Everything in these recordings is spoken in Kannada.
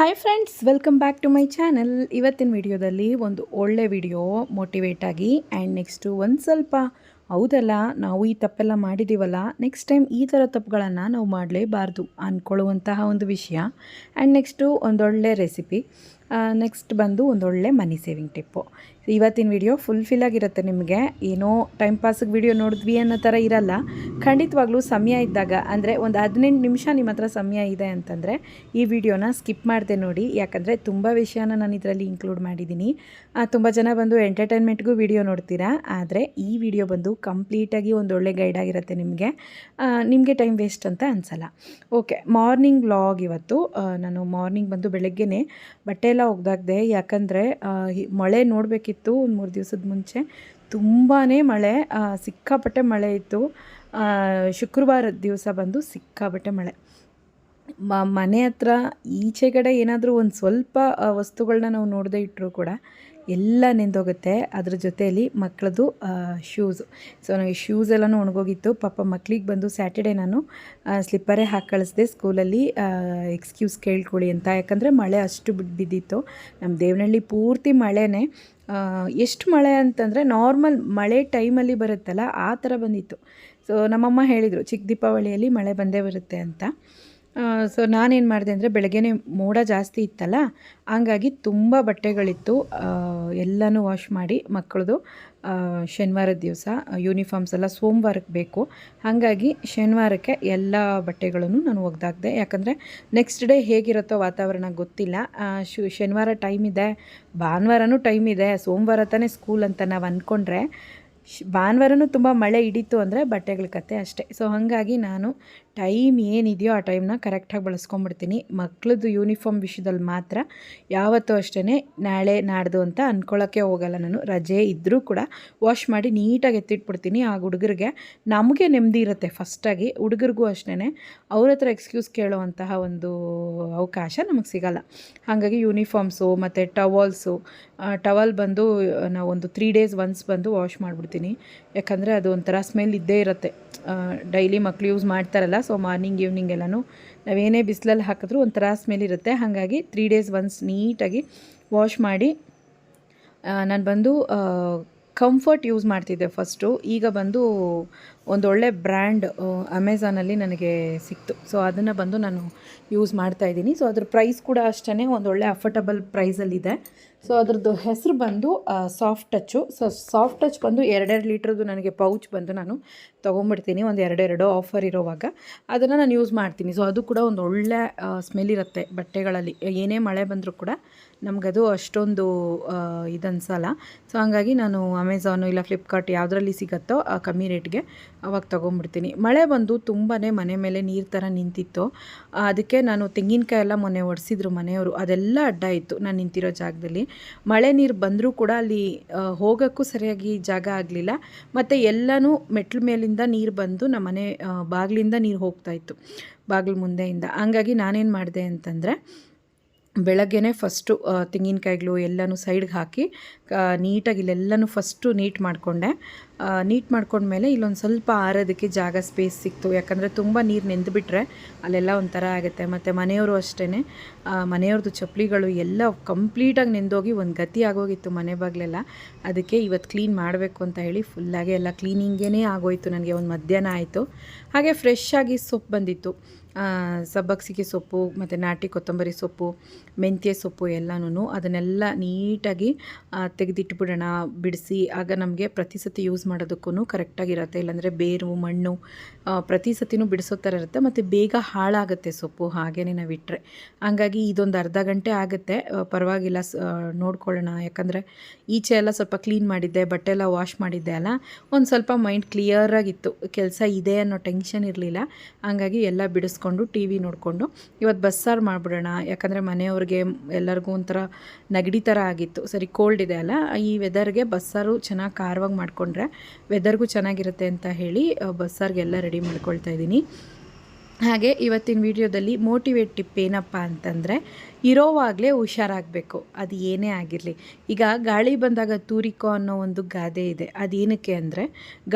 Hi friends welcome back to my channel ಇವತ್ತಿನ ವಿಡಿಯೋದಲ್ಲಿ ಒಂದು ಒಳ್ಳೆ ವಿಡಿಯೋ ಮೋಟಿವೇಟ್ ಆಗಿ ಆ್ಯಂಡ್ ನೆಕ್ಸ್ಟು ಒಂದು ಸ್ವಲ್ಪ. ಹೌದಲ್ಲ, ನಾವು ಈ ತಪ್ಪೆಲ್ಲ ಮಾಡಿದ್ದೀವಲ್ಲ ನೆಕ್ಸ್ಟ್ ಟೈಮ್ ಈ ಥರ ತಪ್ಪುಗಳನ್ನು ನಾವು ಮಾಡಲೇಬಾರ್ದು ಅಂದ್ಕೊಳ್ಳುವಂತಹ ಒಂದು ವಿಷಯ. ಆ್ಯಂಡ್ ನೆಕ್ಸ್ಟು ಒಂದೊಳ್ಳೆ ರೆಸಿಪಿ ನೆಕ್ಸ್ಟ್ ಬಂದು ಒಂದೊಳ್ಳೆ ಮನಿ ಸೇವಿಂಗ್ ಟಿಪ್ಪು ಇವತ್ತಿನ ವಿಡಿಯೋ ಫುಲ್ಫಿಲ್ ಆಗಿರುತ್ತೆ ನಿಮಗೆ. ಏನೋ ಟೈಮ್ ಪಾಸಿಗೆ ವಿಡಿಯೋ ನೋಡಿದ್ವಿ ಅನ್ನೋ ಥರ ಇರಲ್ಲ. ಖಂಡಿತವಾಗ್ಲೂ ಸಮಯ ಇದ್ದಾಗ, ಅಂದರೆ ಒಂದು ಹದಿನೆಂಟು ನಿಮಿಷ ನಿಮ್ಮ ಹತ್ರ ಸಮಯ ಇದೆ ಅಂತಂದರೆ ಈ ವಿಡಿಯೋನ ಸ್ಕಿಪ್ ಮಾಡಿದೆ ನೋಡಿ. ಯಾಕಂದರೆ ತುಂಬ ವಿಷಯನ ನಾನು ಇದರಲ್ಲಿ ಇನ್ಕ್ಲೂಡ್ ಮಾಡಿದ್ದೀನಿ ತುಂಬ ಜನ ಬಂದು ಎಂಟರ್ಟೈನ್ಮೆಂಟ್ಗೂ ವಿಡಿಯೋ ನೋಡ್ತೀರಾ? ಆದರೆ ಈ ವಿಡಿಯೋ ಬಂದು ಕಂಪ್ಲೀಟಾಗಿ ಒಳ್ಳೆ ಗೈಡ್ ಆಗಿರುತ್ತೆ ನಿಮಗೆ. ನಿಮಗೆ ಟೈಮ್ ವೇಸ್ಟ್ ಅಂತ ಅನಿಸಲ್ಲ. ಓಕೆ ಮಾರ್ನಿಂಗ್ ವ್ಲಾಗ್ ಇವತ್ತು. ನಾನು ಮಾರ್ನಿಂಗ್ ಬಂದು ಬೆಳಗ್ಗೆನೇ ಬಟ್ಟೆ ಎಲ್ಲ ಒಗ್ದಾಗದೆ. ಯಾಕಂದರೆ ಮಳೆ ನೋಡಬೇಕಿತ್ತು ಒಂದು ಮೂರು ದಿವಸದ ಮುಂಚೆ. ತುಂಬಾ ಮಳೆ ಸಿಕ್ಕಾಪಟ್ಟೆ ಮಳೆ ಇತ್ತು. ಶುಕ್ರವಾರದ ದಿವಸ ಬಂದು ಸಿಕ್ಕಾಪಟ್ಟೆ ಮಳೆ. ಮನೆ ಹತ್ರ ಈಚೆಗಡೆ ಏನಾದರೂ ಒಂದು ಸ್ವಲ್ಪ ವಸ್ತುಗಳನ್ನ ನಾವು ನೋಡದೆ ಇಟ್ಟರು ಕೂಡ ಎಲ್ಲ ನೆಂದೋಗುತ್ತೆ. ಅದ್ರ ಜೊತೆಯಲ್ಲಿ ಮಕ್ಕಳದು ಶೂಸು ಸೊ ನನಗೆ ಶೂಸ್ ಒಣಗೋಗಿತ್ತು. ಪಾಪ ಮಕ್ಕಳಿಗೆ ಬಂದು ಸ್ಯಾಟರ್ಡೆ ನಾನು ಸ್ಲಿಪ್ಪರೇ ಹಾಕಿ ಕಳಿಸ್ದೆ ಸ್ಕೂಲಲ್ಲಿ ಎಕ್ಸ್ಕ್ಯೂಸ್ ಕೇಳ್ಕೊಳ್ಳಿ ಅಂತ. ಯಾಕಂದರೆ ಮಳೆ ಅಷ್ಟು ಬಿದ್ದಿತ್ತು. ನಮ್ಮ ದೇವನಹಳ್ಳಿ ಪೂರ್ತಿ ಮಳೆನೇ. ಎಷ್ಟು ಮಳೆ ಅಂತಂದರೆ ನಾರ್ಮಲ್ ಮಳೆ ಟೈಮಲ್ಲಿ ಬರುತ್ತಲ್ಲ, ಆ ಥರ ಬಂದಿತ್ತು. ಸೊ ನಮ್ಮಮ್ಮ ಹೇಳಿದರು ಚಿಕ್ಕ ದೀಪಾವಳಿಯಲ್ಲಿ ಮಳೆ ಬಂದೇ ಬರುತ್ತೆ ಅಂತ. ಸೊ ನಾನೇನು ಮಾಡಿದೆ ಅಂದರೆ ಬೆಳಗ್ಗೆನೇ ಮೋಡ ಜಾಸ್ತಿ ಇತ್ತಲ್ಲ, ಹಂಗಾಗಿ ತುಂಬ ಬಟ್ಟೆಗಳಿತ್ತು. ಎಲ್ಲನೂ ವಾಶ್ ಮಾಡಿ ಮಕ್ಕಳದು ಶನಿವಾರದ ದಿವಸ ಯೂನಿಫಾರ್ಮ್ಸ್ ಎಲ್ಲ ಸೋಮವಾರಕ್ಕೆ ಬೇಕು. ಹಾಗಾಗಿ ಶನಿವಾರಕ್ಕೆ ಎಲ್ಲ ಬಟ್ಟೆಗಳನ್ನು ನಾನು ಒಗ್ದಾಕ್ದೆ ಯಾಕಂದರೆ ನೆಕ್ಸ್ಟ್ ಡೇ ಹೇಗಿರುತ್ತೋ ವಾತಾವರಣ ಗೊತ್ತಿಲ್ಲ. ಶು, ಶನಿವಾರ ಟೈಮ್ ಇದೆ, ಭಾನುವಾರನೂ ಟೈಮ್ ಇದೆ, ಸೋಮವಾರ ತಾನೇ ಸ್ಕೂಲ್ ಅಂತ ನಾವು ಅಂದ್ಕೊಂಡ್ರೆ ಭಾನುವಾರನೂ ತುಂಬ ಮಳೆ ಹಿಡಿತು ಅಂದರೆ ಬಟ್ಟೆಗಳ ಕತೆ ಅಷ್ಟೇ. ಸೊ ಹಾಗಾಗಿ ನಾನು ಟೈಮ್ ಏನಿದೆಯೋ ಆ ಟೈಮ್ನ ಕರೆಕ್ಟಾಗಿ ಬಳಸ್ಕೊಂಬಿಡ್ತೀನಿ. ಮಕ್ಳದ್ದು ಯೂನಿಫಾರ್ಮ್ ವಿಷಯದಲ್ಲಿ ಮಾತ್ರ ಯಾವತ್ತೂ ಅಷ್ಟೇ ನಾಳೆ ನಾಡ್ದು ಅಂತ ಅಂದ್ಕೊಳ್ಳೋಕ್ಕೆ ಹೋಗಲ್ಲ ನಾನು. ರಜೆ ಇದ್ದರೂ ಕೂಡ ವಾಶ್ ಮಾಡಿ ನೀಟಾಗಿ ಎತ್ತಿಟ್ಬಿಡ್ತೀನಿ ಆ ಹುಡುಗರಿಗೆ. ನಮಗೆ ನೆಮ್ಮದಿ ಇರುತ್ತೆ ಫಸ್ಟಾಗಿ. ಹುಡುಗರಿಗೂ ಅಷ್ಟೇ ಅವ್ರ ಹತ್ರ ಎಕ್ಸ್ಕ್ಯೂಸ್ ಕೇಳುವಂತಹ ಒಂದು ಅವಕಾಶ ನಮಗೆ ಸಿಗಲ್ಲ. ಹಾಗಾಗಿ ಯೂನಿಫಾರ್ಮ್ಸು ಮತ್ತು ಟವಲ್ಸು ಟವಲ್ ಬಂದು, ನಾವು ಒಂದು ತ್ರೀ ಡೇಸ್ ಒನ್ಸ್ ಬಂದು ವಾಶ್ ಮಾಡಿಬಿಡ್ತೀನಿ. ಯಾಕಂದರೆ ಅದು ಒಂಥರ ಸ್ಮೆಲ್ ಇದ್ದೇ ಇರುತ್ತೆ. ಡೈಲಿ ಮಕ್ಳು ಯೂಸ್ ಮಾಡ್ತಾರಲ್ಲ ಸೊ ಮಾರ್ನಿಂಗ್, ಈವ್ನಿಂಗ್ ಎಲ್ಲನೂ ನಾವೇನೇ ಬಿಸಿಲಲ್ಲಿ ಹಾಕಿದ್ರೂ ಒಂಥರ ಸ್ಮೆಲ್ ಇರುತ್ತೆ. ಹಾಗಾಗಿ ತ್ರೀ ಡೇಸ್ ಒನ್ಸ್ ನೀಟಾಗಿ ವಾಶ್ ಮಾಡಿ ನಾನು ಬಂದು ಕಂಫರ್ಟ್ ಯೂಸ್ ಮಾಡ್ತಿದ್ದೆ ಫಸ್ಟು ಈಗ ಬಂದು ಒಂದೊಳ್ಳೆ ಬ್ರ್ಯಾಂಡ್ ಅಮೆಝಾನಲ್ಲಿ ನನಗೆ ಸಿಕ್ತು. ಸೊ ಅದನ್ನು ಬಂದು ನಾನು ಯೂಸ್ ಮಾಡ್ತಾ ಇದ್ದೀನಿ. ಸೊ ಅದ್ರ ಪ್ರೈಸ್ ಕೂಡ ಅಷ್ಟೇ ಒಂದೊಳ್ಳೆ ಅಫರ್ಟಬಲ್ ಪ್ರೈಸಲ್ಲಿದೆ ಸೊ ಅದ್ರದ್ದು ಹೆಸರು ಬಂದು soft touch so soft touch ಬಂದು ಎರಡೆರಡು ಲೀಟ್ರದ್ದು ನನಗೆ ಪೌಚ್ ಬಂದು ನಾನು ತೊಗೊಂಬಿಡ್ತೀನಿ ಒಂದು ಎರಡೆರಡು ಆಫರ್ ಇರೋವಾಗ. ಅದನ್ನು ನಾನು ಯೂಸ್ ಮಾಡ್ತೀನಿ. ಸೊ ಅದು ಕೂಡ ಒಂದು ಒಳ್ಳೆ ಸ್ಮೆಲ್ ಇರುತ್ತೆ ಬಟ್ಟೆಗಳಲ್ಲಿ. ಏನೇ ಮಳೆ ಬಂದರೂ ಕೂಡ ನಮಗದು ಅಷ್ಟೊಂದು ಇದನ್ಸಲ್ಲ. ಸೊ ಹಾಗಾಗಿ ನಾನು ಅಮೆಝಾನು ಇಲ್ಲ ಫ್ಲಿಪ್ಕಾರ್ಟ್ ಯಾವುದರಲ್ಲಿ ಸಿಗುತ್ತೋ, ಆ, ಕಮ್ಮಿ ರೇಟ್ಗೆ ಅವಾಗ ತೊಗೊಂಬಿಡ್ತೀನಿ ಮಳೆ ಬಂದು ತುಂಬಾ ಮನೆ ಮೇಲೆ ನೀರು ಥರ ನಿಂತಿತ್ತು. ಅದಕ್ಕೆ ನಾನು ತೆಂಗಿನಕಾಯಿ ಎಲ್ಲ ಮೊನ್ನೆ ಒಡೆಸಿದ್ರು ಮನೆಯವರು. ಅದೆಲ್ಲ ಅಡ್ಡ ಇತ್ತು ನಾನು ನಿಂತಿರೋ ಜಾಗದಲ್ಲಿ. ಮಳೆ ನೀರು ಬಂದರೂ ಕೂಡ ಅಲ್ಲಿ ಹೋಗೋಕ್ಕೂ ಸರಿಯಾಗಿ ಜಾಗ ಆಗಲಿಲ್ಲ. ಮತ್ತು ಎಲ್ಲನೂ ಮೆಟ್ಲ ಮೇಲಿಂದ ನೀರು ಬಂದು ನಮ್ಮ ಮನೆ ಬಾಗಿಲಿಂದ ನೀರು ಹೋಗ್ತಾ ಇತ್ತು, ಬಾಗಿಲು ಮುಂದೆಯಿಂದ. ಹಂಗಾಗಿ ನಾನೇನು ಮಾಡಿದೆ ಅಂತಂದರೆ ಬೆಳಗ್ಗೆನೇ ಫಸ್ಟು ತೆಂಗಿನಕಾಯಿಗಳು ಎಲ್ಲನೂ ಸೈಡ್ಗೆ ಹಾಕಿ ನೀಟಾಗಿ ಇಲ್ಲೆಲ್ಲನೂ ಫಸ್ಟು ನೀಟ್ ಮಾಡಿಕೊಂಡೆ. ನೀಟ್ ಮಾಡ್ಕೊಂಡ್ಮೇಲೆ ಇಲ್ಲೊಂದು ಸ್ವಲ್ಪ ಆರೋದಕ್ಕೆ ಜಾಗ ಸ್ಪೇಸ್ ಸಿಕ್ತು. ಯಾಕಂದರೆ ತುಂಬ ನೀರು ನೆಂದುಬಿಟ್ರೆ ಅಲ್ಲೆಲ್ಲ ಒಂಥರ ಆಗುತ್ತೆ. ಮತ್ತು ಮನೆಯವರು ಅಷ್ಟೇ ಮನೆಯವ್ರದ್ದು ಚಪ್ಪಲಿಗಳು ಎಲ್ಲ ಕಂಪ್ಲೀಟಾಗಿ ನೆಂದೋಗಿ ಒಂದು ಗತಿ ಆಗೋಗಿತ್ತು ಮನೆ ಬಾಗಿಲೆಲ್ಲ. ಅದಕ್ಕೆ ಇವತ್ತು ಕ್ಲೀನ್ ಮಾಡಬೇಕು ಅಂತ ಹೇಳಿ ಫುಲ್ಲಾಗಿ ಎಲ್ಲ ಕ್ಲೀನಿಂಗೇ ಆಗೋಯಿತು. ನನಗೆ ಒಂದು ಮಧ್ಯಾಹ್ನ ಆಯಿತು. ಹಾಗೆ ಫ್ರೆಶ್ ಆಗಿ ಸೊಪ್ಪು ಬಂದಿತ್ತು. ಸಬ್ಬಕ್ಸಿಗೆ ಸೊಪ್ಪು, ಮತ್ತು ನಾಟಿ ಕೊತ್ತಂಬರಿ ಸೊಪ್ಪು, ಮೆಂತ್ಯ ಸೊಪ್ಪು ಎಲ್ಲನೂ ಅದನ್ನೆಲ್ಲ ನೀಟಾಗಿ ತೆಗೆದಿಟ್ಬಿಡೋಣ, ಬಿಡಿಸಿ, ಆಗ ನಮಗೆ ಪ್ರತಿ ಸತಿ ಯೂಸ್ ಮಾಡೋದಕ್ಕೂ ಕರೆಕ್ಟಾಗಿರುತ್ತೆ ಇಲ್ಲಾಂದರೆ ಬೇರು, ಮಣ್ಣು ಪ್ರತಿ ಸತಿನೂ ಬಿಡಿಸೋ ಥರ ಇರುತ್ತೆ. ಮತ್ತು ಬೇಗ ಹಾಳಾಗುತ್ತೆ ಸೊಪ್ಪು ಹಾಗೇ ನಾವು ಇಟ್ಟರೆ ಹಾಗಾಗಿ ಇದೊಂದು ಅರ್ಧ ಗಂಟೆ ಆಗುತ್ತೆ. ಪರವಾಗಿಲ್ಲ ನೋಡ್ಕೊಳ್ಳೋಣ. ಯಾಕಂದರೆ ಈಚೆ ಎಲ್ಲ ಸ್ವಲ್ಪ ಕ್ಲೀನ್ ಮಾಡಿದ್ದೆ, ಬಟ್ಟೆ ಎಲ್ಲ ವಾಶ್ ಮಾಡಿದ್ದೆ ಅಲ್ಲ, ಒಂದು ಸ್ವಲ್ಪ ಮೈಂಡ್ ಕ್ಲಿಯರಾಗಿತ್ತು ಕೆಲಸ ಇದೆ ಅನ್ನೋ ಟೆನ್ಷನ್ ಇರಲಿಲ್ಲ. ಹಂಗಾಗಿ ಎಲ್ಲ ಬಿಡಿಸ್ಕೊಂಡು ಟಿ ವಿ ನೋಡಿಕೊಂಡು. ಇವತ್ತು ಬಸ್ಸಾರು ಮಾಡಿಬಿಡೋಣ. ಯಾಕಂದರೆ ಮನೆಯವ್ರಿಗೆ ಎಲ್ಲರಿಗೂ ಒಂಥರ ನೆಗಡಿ ಥರ ಆಗಿತ್ತು. ಸರಿ ಕೋಲ್ಡ್ ಇದೆ ಅಲ್ಲ. ಈ ವೆದರ್ಗೆ ಬಸ್ಸಾರು ಚೆನ್ನಾಗಿ ಖಾರವಾಗಿ ಮಾಡಿಕೊಂಡ್ರೆ ವೆದರ್ಗೂ ಚೆನ್ನಾಗಿರುತ್ತೆ ಅಂತ ಹೇಳಿ ಬಸ್ಸಾರಿಗೆಲ್ಲ ರೆಡಿ ಮಾಡ್ಕೊಳ್ತಾ ಇದ್ದೀನಿ. ಹಾಗೆ ಇವತ್ತಿನ ವಿಡಿಯೋದಲ್ಲಿ ಮೋಟಿವೇಟ್ ಟಿಪ್ ಏನಪ್ಪ ಅಂತಂದರೆ, ಇರೋವಾಗಲೇ ಹುಷಾರಾಗಬೇಕು. ಅದು ಏನೇ ಆಗಿರಲಿ. ಈಗ ಗಾಳಿ ಬಂದಾಗ ತೂರಿಕೋ ಅನ್ನೋ ಒಂದು ಗಾದೆ ಇದೆ. ಅದೇನಕ್ಕೆ ಅಂದರೆ,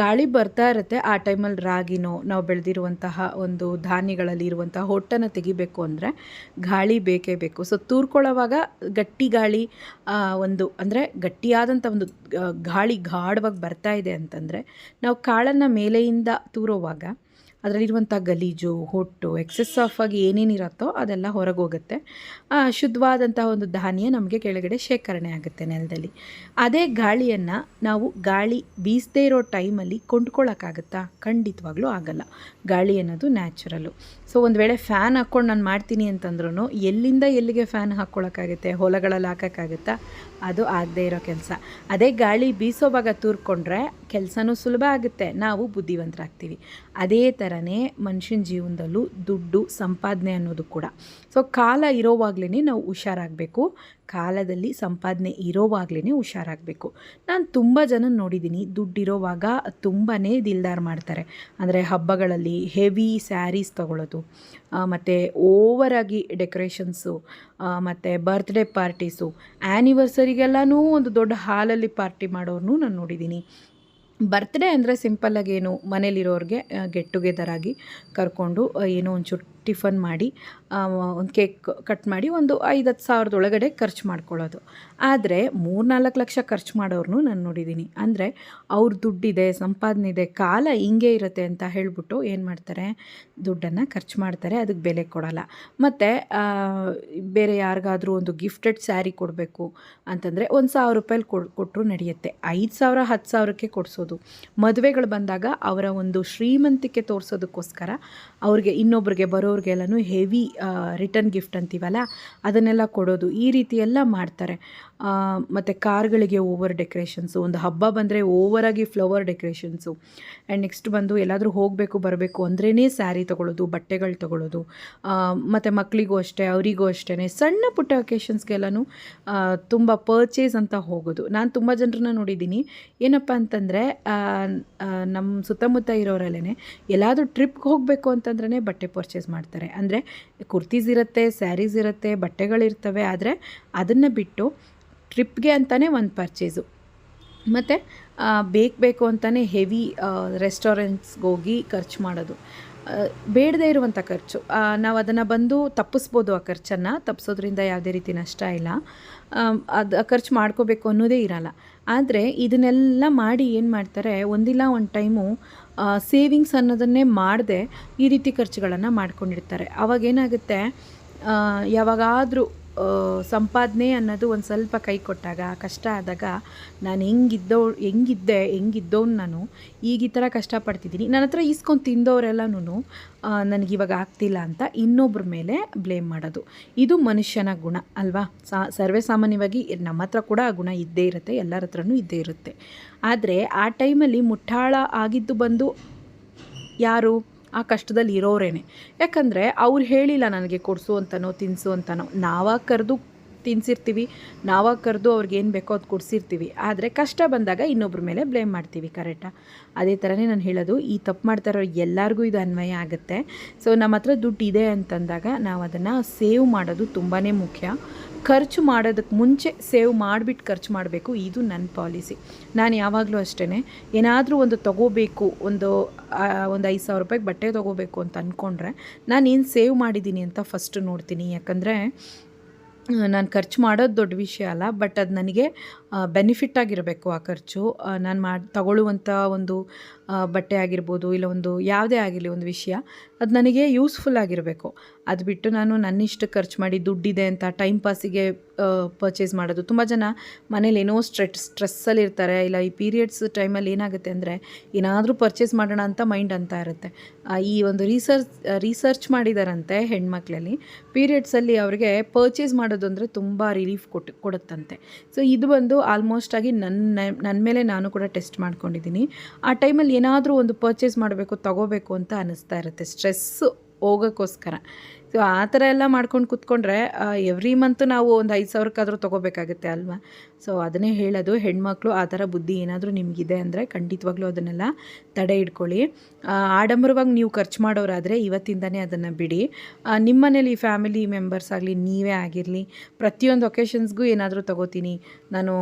ಗಾಳಿ ಬರ್ತಾ ಇರುತ್ತೆ, ಆ ಟೈಮಲ್ಲಿ ರಾಗಿನೋ, ನಾವು ಬೆಳೆದಿರುವಂತಹ ಒಂದು ಧಾನ್ಯಗಳಲ್ಲಿ ಇರುವಂತಹ ಹೊಟ್ಟನ್ನು ತೆಗಿಬೇಕು ಅಂದರೆ ಗಾಳಿ ಬೇಕೇ ಬೇಕು. ಸೊ ತೂರ್ಕೊಳ್ಳೋವಾಗ ಗಟ್ಟಿ ಗಾಳಿ ಒಂದು ಅಂದರೆ ಗಟ್ಟಿಯಾದಂಥ ಒಂದು ಗಾಳಿ ಗಾಢವಾಗಿ ಬರ್ತಾ ಇದೆ ಅಂತಂದರೆ, ನಾವು ಕಾಳನ್ನು ಮೇಲೆಯಿಂದ ತೂರೋವಾಗ ಅದರಲ್ಲಿರುವಂಥ ಗಲೀಜು ಹೊಟ್ಟು ಎಕ್ಸೆಸ್ ಆಫ್ ಆಗಿ ಏನೇನಿರುತ್ತೋ ಅದೆಲ್ಲ ಹೊರಗೆ ಹೋಗುತ್ತೆ ಆ, ಶುದ್ಧವಾದಂಥ ಒಂದು ಧಾನ್ಯ ನಮಗೆ ಕೆಳಗಡೆ ಶೇಖರಣೆ ಆಗುತ್ತೆ ನೆಲದಲ್ಲಿ. ಅದೇ ಗಾಳಿಯನ್ನು ನಾವು ಗಾಳಿ ಬೀಸದೇ ಇರೋ ಟೈಮಲ್ಲಿ ಕೊಂಡ್ಕೊಳ್ಳೋಕ್ಕಾಗತ್ತಾ ಖಂಡಿತವಾಗ್ಲೂ ಆಗಲ್ಲ. ಗಾಳಿ ಅನ್ನೋದು ನ್ಯಾಚುರಲ್ಲು ಸೊ ಒಂದು ವೇಳೆ ಫ್ಯಾನ್ ಹಾಕ್ಕೊಂಡು ನಾನು ಮಾಡ್ತೀನಿ ಅಂತಂದ್ರೂ ಎಲ್ಲಿಂದ ಎಲ್ಲಿಗೆ ಫ್ಯಾನ್ ಹಾಕ್ಕೊಳ್ಳೋಕ್ಕಾಗುತ್ತೆ ಹೊಲಗಳಲ್ಲಿ ಹಾಕೋಕ್ಕಾಗುತ್ತಾ? ಅದು ಆಗದೇ ಇರೋ ಕೆಲಸ. ಅದೇ ಗಾಳಿ ಬೀಸೋ ಭಾಗ ತೂರ್ಕೊಂಡ್ರೆ ಕೆಲಸನೂ ಸುಲಭ ಆಗುತ್ತೆ. ನಾವು ಬುದ್ಧಿವಂತರಾಗ್ತೀವಿ. ಅದೇ ಥರನೇ ಮನುಷ್ಯನ ಜೀವನದಲ್ಲೂ ದುಡ್ಡು, ಸಂಪಾದನೆ ಅನ್ನೋದು ಕೂಡ. ಸೊ ಕಾಲ ಇರೋವಾಗ್ಲೇ ನಾವು ಹುಷಾರಾಗಬೇಕು. ಕಾಲದಲ್ಲಿ ಸಂಪಾದನೆ ಇರೋವಾಗ್ಲೇ ಹುಷಾರಾಗಬೇಕು. ನಾನು ತುಂಬ ಜನ ನೋಡಿದ್ದೀನಿ ದುಡ್ಡಿರೋವಾಗ ತುಂಬಾ ದಿಲ್ದಾರ್ ಮಾಡ್ತಾರೆ. ಅಂದರೆ ಹಬ್ಬಗಳಲ್ಲಿ ಹೆವಿ ಸ್ಯಾರೀಸ್ ತೊಗೊಳ್ಳೋದು ಮತ್ತು ಓವರಾಗಿ ಡೆಕೋರೇಷನ್ಸು ಮತ್ತು ಬರ್ತ್ಡೇ ಪಾರ್ಟೀಸು ಆ್ಯನಿವರ್ಸರಿಗೆಲ್ಲನೂ ಒಂದು ದೊಡ್ಡ ಹಾಲಲ್ಲಿ ಪಾರ್ಟಿ ಮಾಡೋರ್ನೂ ನಾನು ನೋಡಿದ್ದೀನಿ ಬರ್ತ್ಡೇ ಅಂದರೆ ಸಿಂಪಲ್ಲಾಗಿ ಏನು ಮನೇಲಿರೋರಿಗೆ ಗೆಟ್ ಟುಗೆದರ್ ಆಗಿ ಕರ್ಕೊಂಡು ಏನೋ ಒಂಚೂರು ಟಿಫನ್ ಮಾಡಿ ಒಂದು ಕೇಕ್ ಕಟ್ ಮಾಡಿ ಒಂದು ಐದು ಹತ್ತು ಸಾವಿರದ ಒಳಗಡೆ ಖರ್ಚು ಮಾಡ್ಕೊಳ್ಳೋದು. ಆದರೆ ಮೂರ್ನಾಲ್ಕು ಲಕ್ಷ ಖರ್ಚು ಮಾಡೋರ್ನು ನಾನು ನೋಡಿದ್ದೀನಿ ಅಂದರೆ ಅವ್ರ ದುಡ್ಡಿದೆ, ಸಂಪಾದನೆ ಇದೆ, ಕಾಲ ಹಿಂಗೆ ಇರುತ್ತೆ ಅಂತ ಹೇಳಿಬಿಟ್ಟು ಏನು ಮಾಡ್ತಾರೆ? ದುಡ್ಡನ್ನು ಖರ್ಚು ಮಾಡ್ತಾರೆ, ಅದಕ್ಕೆ ಬೆಲೆ ಕೊಡೋಲ್ಲ. ಮತ್ತು ಬೇರೆ ಯಾರಿಗಾದರೂ ಒಂದು ಗಿಫ್ಟೆಡ್ ಸ್ಯಾರಿ ಕೊಡಬೇಕು ಅಂತಂದರೆ ಒಂದು ಸಾವಿರ ರೂಪಾಯಿ ಕೊಟ್ಟರು ನಡೆಯುತ್ತೆ. ಐದು ಸಾವಿರ, ಹತ್ತು ಸಾವಿರಕ್ಕೆ ಕೊಡಿಸೋದು. ಮದುವೆಗಳು ಬಂದಾಗ ಅವರ ಒಂದು ಶ್ರೀಮಂತಿಕೆ ತೋರಿಸೋದಕ್ಕೋಸ್ಕರ ಅವ್ರಿಗೆ ಇನ್ನೊಬ್ರಿಗೆ ಬರೋರಿಗೆಲ್ಲನೂ ಹೆವಿ ರಿಟರ್ನ್ ಗಿಫ್ಟ್ ಅಂತೀವಲ್ಲ ಅದನ್ನೆಲ್ಲ ಕೊಡೋದು ಈ ರೀತಿ ಎಲ್ಲ ಮಾಡ್ತಾರೆ. ಮತ್ತು ಕಾರ್ಗಳಿಗೆ ಓವರ್ ಡೆಕ್ರೇಷನ್ಸು ಒಂದು ಹಬ್ಬ ಬಂದರೆ ಓವರಾಗಿ ಫ್ಲವರ್ ಡೆಕೋರೇಷನ್ಸು ಆ್ಯಂಡ್ ನೆಕ್ಸ್ಟ್ ಬಂದು ಎಲ್ಲಾದರೂ ಹೋಗಬೇಕು, ಬರಬೇಕು ಅಂದ್ರೇ ಸ್ಯಾರಿ ತೊಗೊಳ್ಳೋದು ಬಟ್ಟೆಗಳು ತೊಗೊಳ್ಳೋದು ಮತ್ತು ಮಕ್ಕಳಿಗೂ ಅಷ್ಟೇ, ಅವರಿಗೂ ಅಷ್ಟೇ ಸಣ್ಣ ಪುಟ್ಟ ಒಕೇಶನ್ಸ್ಗೆಲ್ಲನೂ ತುಂಬ ಪರ್ಚೇಸ್ ಅಂತ ಹೋಗೋದು. ನಾನು ತುಂಬ ಜನರನ್ನ ನೋಡಿದ್ದೀನಿ. ಏನಪ್ಪ ಅಂತಂದರೆ ನಮ್ಮ ಸುತ್ತಮುತ್ತ ಇರೋರಲ್ಲೇ ಎಲ್ಲಾದರೂ ಟ್ರಿಪ್ಗೆ ಹೋಗಬೇಕು ಅಂತಂದ್ರೆ ಬಟ್ಟೆ ಪರ್ಚೇಸ್ ಮಾಡ್ತಾರೆ. ಅಂದರೆ ಕುರ್ತೀಸ್ ಇರುತ್ತೆ ಸ್ಯಾರೀಸ್ ಇರುತ್ತೆ, ಬಟ್ಟೆಗಳಿರ್ತವೆ. ಆದರೆ ಅದನ್ನು ಬಿಟ್ಟು ಟ್ರಿಪ್ಗೆ ಅಂತಲೇ ಒಂದು ಪರ್ಚೇಸು ಮತ್ತು ಬೇಕು ಬೇಕು ಅಂತಲೇ ಹೆವಿ ರೆಸ್ಟೋರೆಂಟ್ಸ್ಗೆ ಹೋಗಿ ಖರ್ಚು ಮಾಡೋದು. ಬೇಡದೇ ಇರುವಂಥ ಖರ್ಚು. ನಾವು ಅದನ್ನು ಬಂದು ತಪ್ಪಿಸ್ಬೋದು ಆ ಖರ್ಚನ್ನು. ತಪ್ಪಿಸೋದ್ರಿಂದ ಯಾವುದೇ ರೀತಿ ನಷ್ಟ ಇಲ್ಲ. ಅದು ಖರ್ಚು ಮಾಡ್ಕೋಬೇಕು ಅನ್ನೋದೇ ಇರಲ್ಲ. ಆದರೆ ಇದನ್ನೆಲ್ಲ ಮಾಡಿ ಏನು ಮಾಡ್ತಾರೆ, ಒಂದಿಲ್ಲ ಒಂದು ಟೈಮು ಸೇವಿಂಗ್ಸ್ ಅನ್ನೋದನ್ನೇ ಮಾಡದೆ ಈ ರೀತಿ ಖರ್ಚುಗಳನ್ನು ಮಾಡ್ಕೊಂಡಿರ್ತಾರೆ. ಅವಾಗೇನಾಗುತ್ತೆ ಯಾವಾಗಾದರೂ ಸಂಪಾದನೆ ಅನ್ನೋದು ಒಂದು ಸ್ವಲ್ಪ ಕೈ ಕೊಟ್ಟಾಗ, ಕಷ್ಟ ಆದಾಗ ನಾನು ಹೆಂಗಿದ್ದೋ, ಹೆಂಗಿದ್ದೆ ಹೆಂಗಿದ್ದೋನು ನಾನು ಈಗ ಈ ಥರ ಕಷ್ಟಪಡ್ತಿದ್ದೀನಿ ನನ್ನ ಹತ್ರ ಈಸ್ಕೊಂಡು ತಿಂದವರೆಲ್ಲನೂ ನನಗಿವಾಗ ಆಗ್ತಿಲ್ಲ ಅಂತ ಇನ್ನೊಬ್ಬರ ಮೇಲೆ ಬ್ಲೇಮ್ ಮಾಡೋದು. ಇದು ಮನುಷ್ಯನ ಗುಣ, ಅಲ್ವಾ? ಸಾ, ಸರ್ವೇ ಸಾಮಾನ್ಯವಾಗಿ ನಮ್ಮ ಹತ್ರ ಕೂಡ ಆ ಗುಣ ಇದ್ದೇ ಇರುತ್ತೆ, ಎಲ್ಲರ ಹತ್ರನೂ ಇದ್ದೇ ಇರುತ್ತೆ. ಆದರೆ ಆ ಟೈಮಲ್ಲಿ ಮುಠಾಳ ಆಗಿದ್ದು ಬಂದು ಯಾರು? ಆ ಕಷ್ಟದಲ್ಲಿ ಇರೋರೇನೆ. ಯಾಕಂದರೆ ಅವ್ರು ಹೇಳಿಲ್ಲ ನನಗೆ ಕೊಡಿಸು ಅಂತನೋ ತಿನ್ನಿಸು ಅಂತನೋ. ನಾವಾಗ ಕರೆದು ತಿನ್ಸಿರ್ತೀವಿ, ನಾವಾಗ ಕರೆದು ಅವ್ರಿಗೆ ಏನು ಬೇಕೋ ಅದು ಕೊಡಿಸಿರ್ತೀವಿ. ಆದರೆ ಕಷ್ಟ ಬಂದಾಗ ಇನ್ನೊಬ್ಬರ ಮೇಲೆ ಬ್ಲೇಮ್ ಮಾಡ್ತೀವಿ ಕರೆಕ್ಟಾ ಅದೇ ಥರನೇ ನಾನು ಹೇಳೋದು, ಈ ತಪ್ಪು ಮಾಡ್ತಾ ಇರೋ ಎಲ್ಲರಿಗೂ ಇದು ಅನ್ವಯ ಆಗುತ್ತೆ. ಸೊ ನಮ್ಮ ಹತ್ರ ದುಡ್ಡು ಇದೆ ಅಂತಂದಾಗ ನಾವು ಅದನ್ನು ಸೇವ್ ಮಾಡೋದು ತುಂಬಾ ಮುಖ್ಯ. ಖರ್ಚು ಮಾಡೋದಕ್ಕೆ ಮುಂಚೆ ಸೇವ್ ಮಾಡಿಬಿಟ್ಟು ಖರ್ಚು ಮಾಡಬೇಕು. ಇದು ನನ್ನ ಪಾಲಿಸಿ. ನಾನು ಯಾವಾಗಲೂ ಅಷ್ಟೇ ಏನಾದರೂ ಒಂದು ತೊಗೋಬೇಕು, ಒಂದು ಒಂದು ಐದು ಸಾವಿರ ರೂಪಾಯಿಗೆ ಬಟ್ಟೆ ತೊಗೋಬೇಕು ಅಂತ ಅಂದ್ಕೊಂಡ್ರೆ ನಾನು ಏನು ಸೇವ್ ಮಾಡಿದ್ದೀನಿ ಅಂತ ಫಸ್ಟ್ ನೋಡ್ತೀನಿ. ಯಾಕಂದರೆ ನಾನು ಖರ್ಚು ಮಾಡೋದು ದೊಡ್ಡ ವಿಷಯ ಅಲ್ಲ, ಬಟ್ ಅದು ನನಗೆ ಬೆನಿಫಿಟ್ ಆಗಿರಬೇಕು ಆ ಖರ್ಚು. ನಾನು ಮಾಡಿ ತಗೊಳ್ಳುವಂಥ ಒಂದು ಬಟ್ಟೆ ಆಗಿರ್ಬೋದು ಇಲ್ಲ ಒಂದು ಯಾವುದೇ ಆಗಿರಲಿ ಒಂದು ವಿಷಯ, ಅದು ನನಗೆ ಯೂಸ್ಫುಲ್ ಆಗಿರಬೇಕು. ಅದು ಬಿಟ್ಟು ನಾನು ನನ್ನಿಷ್ಟು ಖರ್ಚು ಮಾಡಿ ದುಡ್ಡಿದೆ ಅಂತ ಟೈಮ್ ಪಾಸಿಗೆ ಪರ್ಚೇಸ್ ಮಾಡೋದು. ತುಂಬ ಜನ ಮನೇಲಿ ಏನೋ ಸ್ಟ್ರೆಟ್ ಸ್ಟ್ರೆಸ್ಸಲ್ಲಿ ಇರ್ತಾರೆ. ಇಲ್ಲ ಈ ಪೀರಿಯಡ್ಸ್ ಟೈಮಲ್ಲಿ ಏನಾಗುತ್ತೆ ಅಂದರೆ, ಏನಾದರೂ ಪರ್ಚೇಸ್ ಮಾಡೋಣ ಅಂತ ಮೈಂಡ್ ಅಂತ ಇರುತ್ತೆ. ಈ ಒಂದು ರಿಸರ್ಚ್ ರಿಸರ್ಚ್ ಮಾಡಿದಾರಂತೆ ಹೆಣ್ಮಕ್ಳಲ್ಲಿ. ಪೀರಿಯಡ್ಸಲ್ಲಿ ಅವ್ರಿಗೆ ಪರ್ಚೇಸ್ ಮಾಡೋದು ಅಂದರೆ ತುಂಬ ರಿಲೀಫ್ ಕೊಟ್ಟು ಕೊಡುತ್ತಂತೆ. ಸೊ ಇದು ಬಂದು ಆಲ್ಮೋಸ್ಟ್ ಆಗಿ ನನ್ನ ನನ್ನ ಮೇಲೆ ನಾನು ಕೂಡ ಟೆಸ್ಟ್ ಮಾಡ್ಕೊಂಡಿದ್ದೀನಿ. ಆ ಟೈಮಲ್ಲಿ ಏನಾದರೂ ಒಂದು ಪರ್ಚೇಸ್ ಮಾಡಬೇಕು ತಗೋಬೇಕು ಅಂತ ಅನ್ನಿಸ್ತಾ ಇರುತ್ತೆ. ಸ್ಟ್ರೆಸ್ಸು ಹೋಗೋಕ್ಕೋಸ್ಕರ. ಸೊ ಆ ಥರ ಎಲ್ಲ ಮಾಡ್ಕೊಂಡು ಕೂತ್ಕೊಂಡ್ರೆ ಎವ್ರಿ ಮಂತ್ ನಾವು ಒಂದು ಐದು ಸಾವಿರಕ್ಕಾದರೂ ತೊಗೋಬೇಕಾಗುತ್ತೆ ಅಲ್ವಾ? ಸೊ ಅದನ್ನೇ ಹೇಳೋದು. ಹೆಣ್ಮಕ್ಳು ಆ ಥರ ಬುದ್ಧಿ ಏನಾದರೂ ನಿಮಗಿದೆ ಅಂದರೆ ಖಂಡಿತವಾಗ್ಲೂ ಅದನ್ನೆಲ್ಲ ತಡೆ ಇಡ್ಕೊಳ್ಳಿ ಆಡಂಬರವಾಗಿ ನೀವು ಖರ್ಚು ಮಾಡೋರಾದರೆ ಇವತ್ತಿಂದನೇ ಅದನ್ನು ಬಿಡಿ. ನಿಮ್ಮನೇಲಿ ನಿಮ್ಮ ಮನೇಲಿ ಫ್ಯಾಮಿಲಿ ಮೆಂಬರ್ಸ್ ಆಗಲಿ, ನೀವೇ ಆಗಿರಲಿ, ಪ್ರತಿಯೊಂದು ಒಕೇಶನ್ಸ್ಗೂ ಏನಾದರೂ ತೊಗೋತೀನಿ. ನಾನು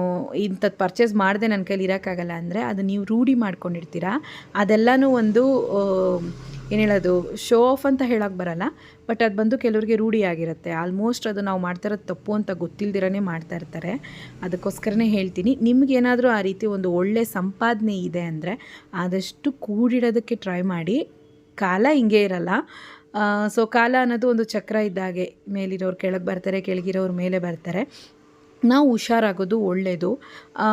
ಇಂಥದ್ದು ಪರ್ಚೇಸ್ ಮಾಡಿದೆ ನನ್ನ ಕೈಲಿ ಇರೋಕ್ಕಾಗಲ್ಲ ಅಂದರೆ ಅದು ನೀವು ರೂಢಿ ಮಾಡ್ಕೊಂಡಿರ್ತೀರಾ? ಅದೆಲ್ಲನೂ ಒಂದು ಏನು ಹೇಳೋದು ಶೋ ಆಫ್ ಅಂತ ಹೇಳೋಕ್ಕೆ ಬರಲ್ಲ ಬಟ್ ಅದು ಬಂದು ಕೆಲವರಿಗೆ ರೂಢಿಯಾಗಿರುತ್ತೆ ಆಲ್ಮೋಸ್ಟ್ ಅದು ನಾವು ಮಾಡ್ತಾ ಇರೋದು ತಪ್ಪು ಅಂತ ಗೊತ್ತಿಲ್ದಿರನೇ ಮಾಡ್ತಾ ಇರ್ತಾರೆ. ಅದಕ್ಕೋಸ್ಕರನೇ ಹೇಳ್ತೀನಿ ನಿಮಗೇನಾದರೂ ಆ ರೀತಿ ಒಂದು ಒಳ್ಳೆ ಸಂಪಾದನೆ ಇದೆ ಅಂದರೆ ಆದಷ್ಟು ಕೂಡಿಡೋದಕ್ಕೆ ಟ್ರೈ ಮಾಡಿ. ಕಾಲ ಹಿಂಗೆ ಇರಲ್ಲ. ಸೊ ಕಾಲ ಅನ್ನೋದು ಒಂದು ಚಕ್ರ ಇದ್ದಾಗೆ, ಮೇಲಿರೋರು ಕೆಳಗೆ ಬರ್ತಾರೆ, ಕೆಳಗಿರೋರು ಮೇಲೆ ಬರ್ತಾರೆ. ನಾವು ಹುಷಾರಾಗೋದು ಒಳ್ಳೆಯದು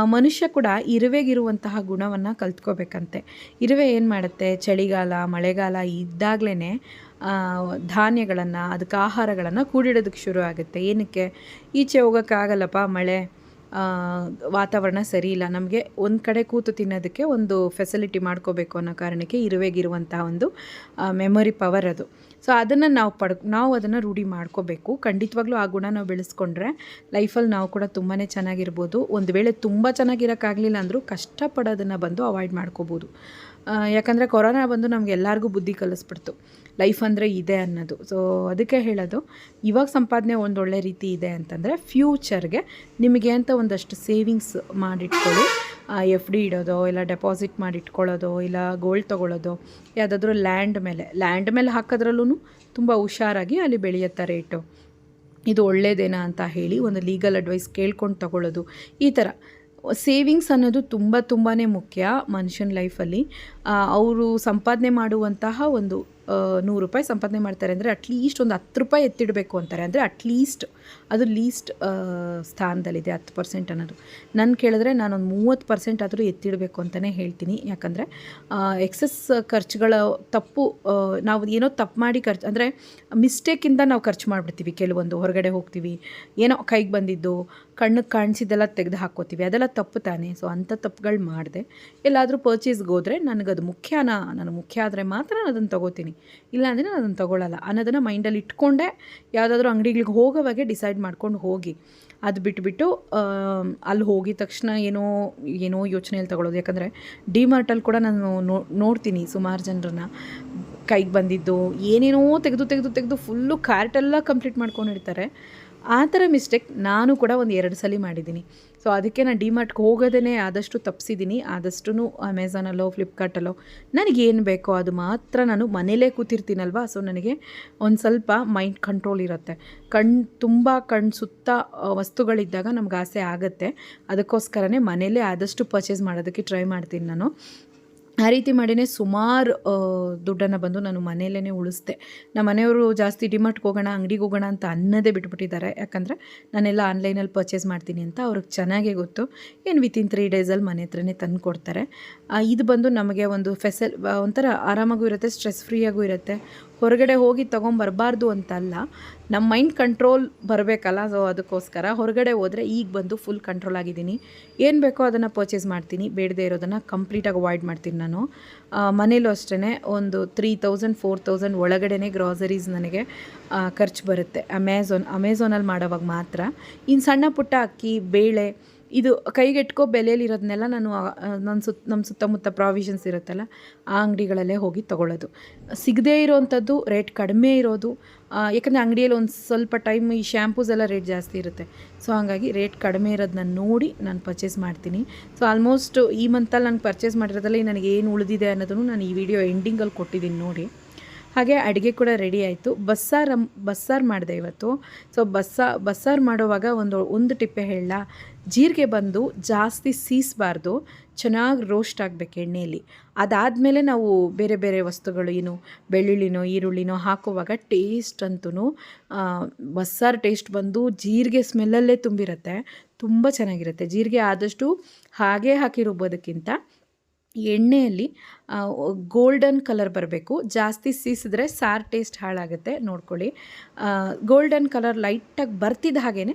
ಮನುಷ್ಯ ಕೂಡ ಇರುವೆಗಿರುವಂತಹ ಗುಣವನ್ನು ಕಲ್ತ್ಕೋಬೇಕಂತೆ. ಇರುವೆ ಏನು ಮಾಡುತ್ತೆ? ಚಳಿಗಾಲ, ಮಳೆಗಾಲ ಇದ್ದಾಗಲೇ ಧಾನ್ಯಗಳನ್ನು, ಅದಕ್ಕೆ ಆಹಾರಗಳನ್ನು ಕೂಡಿಡೋದಕ್ಕೆ ಶುರು ಆಗುತ್ತೆ. ಏನಕ್ಕೆ? ಈಚೆ ಹೋಗೋಕ್ಕಾಗಲ್ಲಪ್ಪ ಮಳೆ. ವಾತಾವರಣ ಸರಿ ಇಲ್ಲ. ನಮಗೆ ಒಂದು ಕಡೆ ಕೂತು ತಿನ್ನೋದಕ್ಕೆ ಒಂದು ಫೆಸಿಲಿಟಿ ಮಾಡ್ಕೋಬೇಕು ಅನ್ನೋ ಕಾರಣಕ್ಕೆ ಇರುವೆಗಿರುವಂತಹ ಒಂದು ಮೆಮೊರಿ ಪವರ್ ಅದು. ಸೊ ಅದನ್ನು ನಾವು ಪಡ್, ನಾವು ಅದನ್ನು ರೂಢಿ ಮಾಡ್ಕೋಬೇಕು. ಖಂಡಿತವಾಗ್ಲೂ ಆ ಗುಣ ನಾವು ಬೆಳೆಸ್ಕೊಂಡ್ರೆ ಲೈಫಲ್ಲಿ ನಾವು ಕೂಡ ತುಂಬಾ ಚೆನ್ನಾಗಿರ್ಬೋದು. ಒಂದು ವೇಳೆ ತುಂಬ ಚೆನ್ನಾಗಿರೋಕ್ಕಾಗಲಿಲ್ಲ ಅಂದರೂ ಕಷ್ಟಪಡೋದನ್ನು ಬಂದು ಅವಾಯ್ಡ್ ಮಾಡ್ಕೋಬೋದು. ಯಾಕಂದರೆ ಕೊರೋನಾ ಬಂದು ನಮ್ಗೆ ಎಲ್ಲರಿಗೂ ಬುದ್ಧಿ ಕಲಿಸ್ಬಿಡ್ತು. ಲೈಫ್ ಅಂದರೆ ಇದೆ ಅನ್ನೋದು. ಸೊ ಅದಕ್ಕೆ ಹೇಳೋದು, ಇವಾಗ ಸಂಪಾದನೆ ಒಂದು ಒಳ್ಳೆ ರೀತಿ ಇದೆ ಅಂತಂದರೆ ಫ್ಯೂಚರ್ಗೆ ನಿಮಗೆ ಅಂತ ಒಂದಷ್ಟು ಸೇವಿಂಗ್ಸ್ ಮಾಡಿಟ್ಕೊಳ್ಳಿ. ಎಫ್ ಡಿ ಇಡೋದೋ, ಇಲ್ಲ ಡೆಪಾಸಿಟ್ ಮಾಡಿಟ್ಕೊಳ್ಳೋದೋ, ಇಲ್ಲ ಗೋಲ್ಡ್ ತೊಗೊಳ್ಳೋದೋ, ಯಾವುದಾದ್ರೂ ಲ್ಯಾಂಡ್ ಮೇಲೆ. ಲ್ಯಾಂಡ್ ಮೇಲೆ ಹಾಕೋದ್ರಲ್ಲೂ ತುಂಬ ಹುಷಾರಾಗಿ ಅಲ್ಲಿ ಬೆಳೆಯುತ್ತೆ ರೇಟು ಇದು ಒಳ್ಳೇದೇನಾ ಅಂತ ಹೇಳಿ ಒಂದು ಲೀಗಲ್ ಅಡ್ವೈಸ್ ಕೇಳ್ಕೊಂಡು ತಗೊಳ್ಳೋದು. ಈ ಥರ ಸೇವಿಂಗ್ಸ್ ಅನ್ನೋದು ತುಂಬ ತುಂಬಾ ಮುಖ್ಯ ಮನುಷ್ಯನ ಲೈಫಲ್ಲಿ ಅವರು ಸಂಪಾದನೆ ಮಾಡುವಂತಹ ಒಂದು ನೂರು ರೂಪಾಯಿ ಸಂಪಾದನೆ ಮಾಡ್ತಾರೆ ಅಂದರೆ ಅಟ್ಲೀಸ್ಟ್ ಒಂದು ಹತ್ತು ರೂಪಾಯಿ ಎತ್ತಿಡಬೇಕು ಅಂತಾರೆ. ಅಂದರೆ ಅಟ್ಲೀಸ್ಟ್ ಅದು ಲೀಸ್ಟ್ ಸ್ಥಾನದಲ್ಲಿದೆ, ಹತ್ತು ಪರ್ಸೆಂಟ್ ಅನ್ನೋದು. ನಾನು ಕೇಳಿದ್ರೆ ನಾನೊಂದು ಮೂವತ್ತು ಪರ್ಸೆಂಟ್ ಆದರೂ ಎತ್ತಿಡಬೇಕು ಅಂತಲೇ ಹೇಳ್ತೀನಿ. ಯಾಕಂದರೆ ಎಕ್ಸಸ್ ಖರ್ಚುಗಳ ತಪ್ಪು ನಾವು ಏನೋ ತಪ್ಪು ಮಾಡಿ ಖರ್ಚು, ಅಂದರೆ ಮಿಸ್ಟೇಕಿಂದ ನಾವು ಖರ್ಚು ಮಾಡಿಬಿಡ್ತೀವಿ. ಕೆಲವೊಂದು ಹೊರಗಡೆ ಹೋಗ್ತೀವಿ, ಏನೋ ಕೈಗೆ ಬಂದಿದ್ದು ಕಣ್ಣಿಗೆ ಕಾಣಿಸಿದ್ದೆಲ್ಲ ತೆಗೆದು ಹಾಕೋತೀವಿ ಅದೆಲ್ಲ ತಪ್ಪು ತಾನೇ. ಸೊ ಅಂಥ ತಪ್ಪುಗಳು ಮಾಡಿದೆ. ಎಲ್ಲಾದರೂ ಪರ್ಚೇಸ್ಗೆ ಹೋದರೆ ನನಗದು ಮುಖ್ಯನ ನನಗೆ ಮುಖ್ಯ ಆದರೆ ಮಾತ್ರ ನಾನು ಅದನ್ನು ತೊಗೋತೀನಿ. ಇಲ್ಲಾಂದರೆ ನಾನು ಅದನ್ನು ತೊಗೊಳ್ಳಲ್ಲ ಅನ್ನೋದನ್ನು ಮೈಂಡಲ್ಲಿ ಇಟ್ಕೊಂಡೆ, ಯಾವುದಾದ್ರೂ ಅಂಗಡಿಗಳಿಗೆ ಹೋಗೋವಾಗೆ ಡಿಸೈಡ್ ಮಾಡ್ಕೊಂಡು ಹೋಗಿ. ಅದು ಬಿಟ್ಬಿಟ್ಟು ಅಲ್ಲಿ ಹೋಗಿದ ತಕ್ಷಣ ಏನೋ ಏನೋ ಯೋಚನೆಯಲ್ಲಿ ತಗೊಳ್ಳೋದು ಯಾಕಂದರೆ ಡಿಮಾರ್ಟಲ್ಲಿ ಕೂಡ ನಾನು ನೋ, ನೋಡ್ತೀನಿ ಸುಮಾರು ಜನರನ್ನ. ಕೈಗೆ ಬಂದಿದ್ದು, ಏನೇನೋ ತೆಗೆದು ತೆಗೆದು ತೆಗೆದು ಫುಲ್ಲು ಕಾರ್ಟೆಲ್ಲ ಕಂಪ್ಲೀಟ್ ಮಾಡ್ಕೊಂಡಿರ್ತಾರೆ ಆ ಥರ ಮಿಸ್ಟೇಕ್ ನಾನು ಕೂಡ ಒಂದು ಎರಡು ಸಲ ಮಾಡಿದ್ದೀನಿ. ಸೊ ಅದಕ್ಕೆ ನಾನು ಡಿಮಾರ್ಟ್ಗೆ ಹೋಗೋದೇ ಆದಷ್ಟು ತಪ್ಪಿಸಿದ್ದೀನಿ ಆದಷ್ಟು ಅಮೆಝಾನಲ್ಲೋ ಫ್ಲಿಪ್ಕಾರ್ಟಲ್ಲೋ ನನಗೇನು ಬೇಕೋ ಅದು ಮಾತ್ರ ನಾನು ಮನೇಲೇ ಕೂತಿರ್ತೀನಲ್ವಾ? ಸೊ ನನಗೆ ಒಂದು ಸ್ವಲ್ಪ ಮೈಂಡ್ ಕಂಟ್ರೋಲ್ ಇರುತ್ತೆ. ಕಣ್, ತುಂಬ ಕಣ್ ಸುತ್ತ ವಸ್ತುಗಳಿದ್ದಾಗ ನಮ್ಗೆ ಆಸೆ ಆಗುತ್ತೆ. ಅದಕ್ಕೋಸ್ಕರನೇ ಮನೇಲೇ ಆದಷ್ಟು ಪರ್ಚೇಸ್ ಮಾಡೋದಕ್ಕೆ ಟ್ರೈ ಮಾಡ್ತೀನಿ ನಾನು. ಆ ರೀತಿ ಮಾಡಿನೇ ಸುಮಾರು ದುಡ್ಡನ್ನು ಬಂದು ನಾನು ಮನೆಯಲ್ಲೇ ಉಳಿಸ್ದೆ. ನಮ್ಮ ಮನೆಯವರು ಜಾಸ್ತಿ ಡಿಮಾರ್ಟ್ಗೆ ಹೋಗೋಣ, ಅಂಗಡಿಗೆ ಹೋಗೋಣ ಅಂತ ಅನ್ನೋದೇ ಬಿಟ್ಬಿಟ್ಟಿದ್ದಾರೆ. ಯಾಕಂದರೆ ನಾನೆಲ್ಲ ಆನ್ಲೈನಲ್ಲಿ ಪರ್ಚೇಸ್ ಮಾಡ್ತೀನಿ ಅಂತ ಅವ್ರಿಗೆ ಚೆನ್ನಾಗೇ ಗೊತ್ತು. ಏನು ವಿತಿನ್ ತ್ರೀ ಡೇಸಲ್ಲಿ ಮನೆ ಹತ್ರನೇ ತಂದು ಕೊಡ್ತಾರೆ. ಇದು ಬಂದು ನಮಗೆ ಒಂದು ಫೆಸಲ್, ಒಂಥರ ಆರಾಮಾಗೂ ಇರುತ್ತೆ ಸ್ಟ್ರೆಸ್ ಫ್ರೀಯಾಗೂ ಇರುತ್ತೆ. ಹೊರಗಡೆ ಹೋಗಿ ತೊಗೊಂಬರಬಾರ್ದು ಅಂತಲ್ಲ ನಮ್ಮ ಮೈಂಡ್ ಕಂಟ್ರೋಲ್ ಬರಬೇಕಲ್ಲ ಸೊ ಅದಕ್ಕೋಸ್ಕರ ಹೊರಗಡೆ ಹೋದರೆ ಈಗ ಬಂದು ಫುಲ್ ಕಂಟ್ರೋಲ್ ಆಗಿದ್ದೀನಿ. ಏನು ಬೇಕೋ ಅದನ್ನು ಪರ್ಚೇಸ್ ಮಾಡ್ತೀನಿ, ಬೇಡದೇ ಇರೋದನ್ನು ಕಂಪ್ಲೀಟಾಗಿ ಅವಾಯ್ಡ್ ಮಾಡ್ತೀನಿ ನಾನು. ಮನೇಲೂ ಅಷ್ಟೇ ಒಂದು ತ್ರೀ ತೌಸಂಡ್ ಫೋರ್ ತೌಸಂಡ್ ಒಳಗಡೆ ಗ್ರಾಸರೀಸ್ ನನಗೆ ಖರ್ಚು ಬರುತ್ತೆ. ಅಮೆಝಾನ್ ಅಮೆಝಾನಲ್ಲಿ ಮಾಡೋವಾಗ ಮಾತ್ರ. ಇನ್ನು ಸಣ್ಣ ಪುಟ್ಟ ಅಕ್ಕಿ, ಬೇಳೆ ಇದು ಕೈಗೆಟ್ಕೋ ಬೆಲೆಯಲ್ಲಿರೋದನ್ನೆಲ್ಲ ನಾನು ನನ್ನ ಸುತ್ತ ನಮ್ಮ ಸುತ್ತಮುತ್ತ ಪ್ರಾವಿಷನ್ಸ್ ಇರುತ್ತಲ್ಲ, ಆ ಅಂಗಡಿಗಳಲ್ಲೇ ಹೋಗಿ ತೊಗೊಳ್ಳೋದು. ಸಿಗದೇ ಇರೋವಂಥದ್ದು ರೇಟ್ ಕಡಿಮೆ ಇರೋದು ಯಾಕಂದರೆ ಅಂಗಡಿಯಲ್ಲಿ ಒಂದು ಸ್ವಲ್ಪ ಟೈಮ್ ಈ ಶ್ಯಾಂಪೂಸ್ ಎಲ್ಲ ರೇಟ್ ಜಾಸ್ತಿ ಇರುತ್ತೆ. ಸೊ ಹಾಗಾಗಿ ರೇಟ್ ಕಡಿಮೆ ಇರೋದನ್ನ ನೋಡಿ ನಾನು ಪರ್ಚೇಸ್ ಮಾಡ್ತೀನಿ. ಸೊ ಆಲ್ಮೋಸ್ಟ್ ಈ ಮಂತಲ್ಲಿ ನಾನು ಪರ್ಚೇಸ್ ಮಾಡಿರೋದ್ರಲ್ಲಿ ನನಗೆ ಏನು ಉಳಿದಿದೆ ಅನ್ನೋದನ್ನು ನಾನು ಈ ವಿಡಿಯೋ ಎಂಡಿಂಗಲ್ಲಿ ಕೊಟ್ಟಿದ್ದೀನಿ ನೋಡಿ. ಹಾಗೆ ಅಡುಗೆ ಕೂಡ ರೆಡಿ ಆಯಿತು. ಬಸ್ಸಾರು ಬಸ್ಸಾರು ಮಾಡಿದೆ ಇವತ್ತು. ಸೊ ಬಸ್ಸಾ, ಬಸ್ಸಾರು ಮಾಡುವಾಗ ಒಂದು ಒಂದು ಟಿಪ್ಪೆ ಹೇಳ ಜೀರಿಗೆ ಬಂದು ಜಾಸ್ತಿ ಸೀಸಬಾರ್ದು, ಚೆನ್ನಾಗಿ ರೋಸ್ಟ್ ಆಗಬೇಕು ಎಣ್ಣೆಯಲ್ಲಿ ಅದಾದಮೇಲೆ ನಾವು ಬೇರೆ ಬೇರೆ ವಸ್ತುಗಳು, ಏನು ಬೆಳ್ಳುಳ್ಳಿನೋ, ಈರುಳ್ಳಿನೋ ಹಾಕುವಾಗ ಟೇಸ್ಟ್ ಅಂತೂ ಬಸ್ಸಾರು ಟೇಸ್ಟ್ ಬಂದು ಜೀರಿಗೆ ಸ್ಮೆಲ್ಲಲ್ಲೇ ತುಂಬಿರುತ್ತೆ. ತುಂಬ ಚೆನ್ನಾಗಿರುತ್ತೆ. ಜೀರಿಗೆ ಆದಷ್ಟು ಹಾಗೇ ಹಾಕಿ ರುಬ್ಬೋದಕ್ಕಿಂತ ಎಣ್ಣೆಯಲ್ಲಿ ಗೋಲ್ಡನ್ ಕಲರ್ ಬರಬೇಕು. ಜಾಸ್ತಿ ಸೀಸಿದ್ರೆ ಸಾರು ಟೇಸ್ಟ್ ಹಾಳಾಗುತ್ತೆ, ನೋಡ್ಕೊಳ್ಳಿ. ಗೋಲ್ಡನ್ ಕಲರ್ ಲೈಟಾಗಿ ಬರ್ತಿದ್ದ ಹಾಗೇ